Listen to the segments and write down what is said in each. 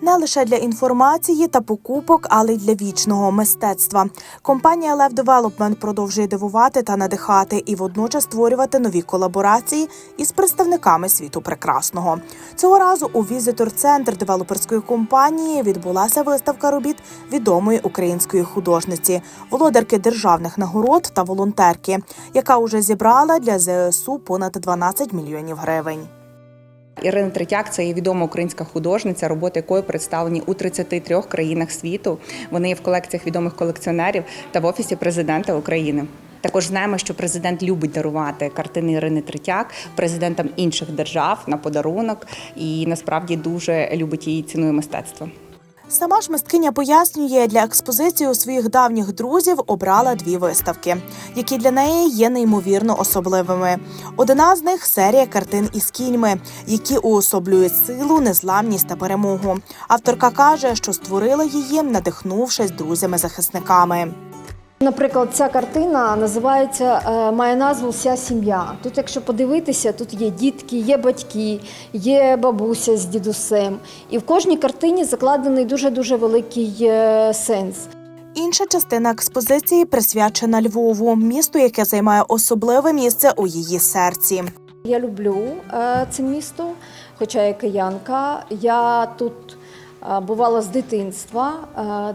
Не лише для інформації та покупок, але й для вічного мистецтва. Компанія Лев Development продовжує дивувати та надихати і водночас створювати нові колаборації із представниками світу прекрасного. Цього разу у візитор-центр девелоперської компанії відбулася виставка робіт відомої української художниці, володарки державних нагород та волонтерки, яка уже зібрала для ЗСУ понад 12 мільйонів гривень. Ірина Третяк це є відома українська художниця, роботи якої представлені у 33 країнах світу. Вони є в колекціях відомих колекціонерів та в офісі президента України. Також знаємо, що президент любить дарувати картини Ірини Третяк президентам інших держав на подарунок і насправді дуже любить її цінує мистецтво. Сама ж мисткиня пояснює, для експозиції у своїх давніх друзів обрала дві виставки, які для неї є неймовірно особливими. Одна з них серія картин із кіньми, які уособлюють силу, незламність та перемогу. Авторка каже, що створила її, надихнувшись друзями-захисниками. Наприклад, ця картина називається е, має назву Вся сім'я. Тут, якщо подивитися, тут є дітки, є батьки, є бабуся з дідусем. І в кожній картині закладений дуже дуже великий е, сенс. Інша частина експозиції присвячена Львову, місту, яке займає особливе місце у її серці. Я люблю е, це місто, хоча я киянка. Я тут бувала з дитинства.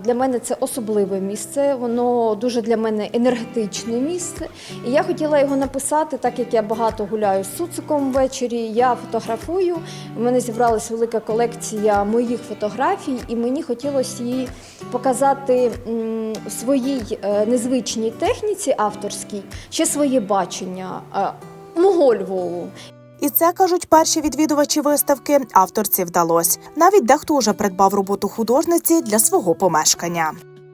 Для мене це особливе місце. Воно дуже для мене енергетичне місце. І я хотіла його написати, так як я багато гуляю з суциком ввечері. Я фотографую. У мене зібралася велика колекція моїх фотографій, і мені хотілося її показати в своїй е, незвичній техніці авторській, ще своє бачення. е, Мого Львову. І це кажуть перші відвідувачі виставки. Авторці вдалось. Навіть дехто уже придбав роботу художниці для свого помешкання.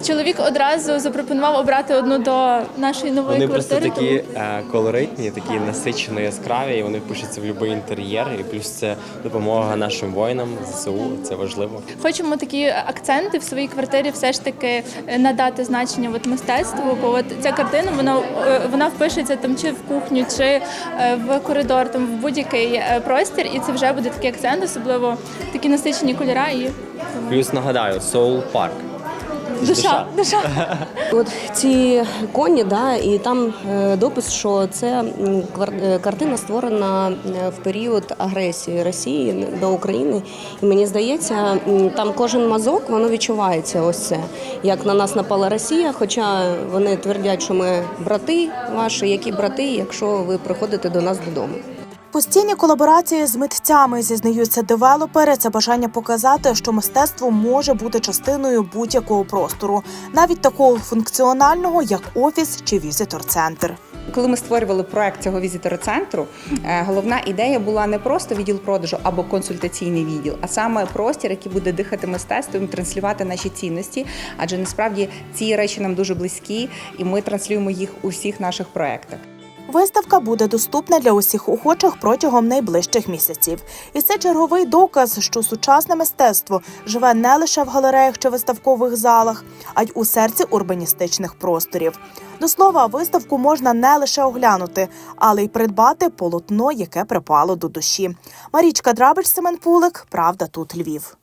Чоловік одразу запропонував обрати одну до нашої нової Вони просто такі е, колоритні, такі насичено яскраві, і вони впишуться в будь-який інтер'єр. І плюс це допомога нашим воїнам ЗСУ. Це важливо. Хочемо такі акценти в своїй квартирі все ж таки е, надати значення от мистецтву. Бо от ця картина вона, е, вона впишеться там чи в кухню, чи е, в коридор, там в будь-який простір, і це вже буде такий акцент, особливо такі насичені кольора і Плюс нагадаю, Soul Park. Душа. душа. От ці коні, да, і там е, допис, що це е, картина створена е, в період агресії Росії до України. І мені здається, там кожен мазок воно відчувається. Ось це як на нас напала Росія. Хоча вони твердять, що ми брати ваші, які брати, якщо ви приходите до нас додому. Постійні колаборації з митцями зізнаються девелопери. Це бажання показати, що мистецтво може бути частиною будь-якого простору, навіть такого функціонального, як офіс чи візитор-центр. Коли ми створювали проект цього візитора центру, е, головна ідея була не просто відділ продажу або консультаційний відділ, а саме простір, який буде дихати мистецтвом, транслювати наші цінності. Адже насправді ці речі нам дуже близькі, і ми транслюємо їх у всіх наших проектах. Виставка буде доступна для усіх охочих протягом найближчих місяців. І це черговий доказ, що сучасне мистецтво живе не лише в галереях чи виставкових залах, а й у серці урбаністичних просторів. До слова, виставку можна не лише оглянути, але й придбати полотно, яке припало до душі. Марічка Драбич, Семен Пулик, Правда, тут Львів.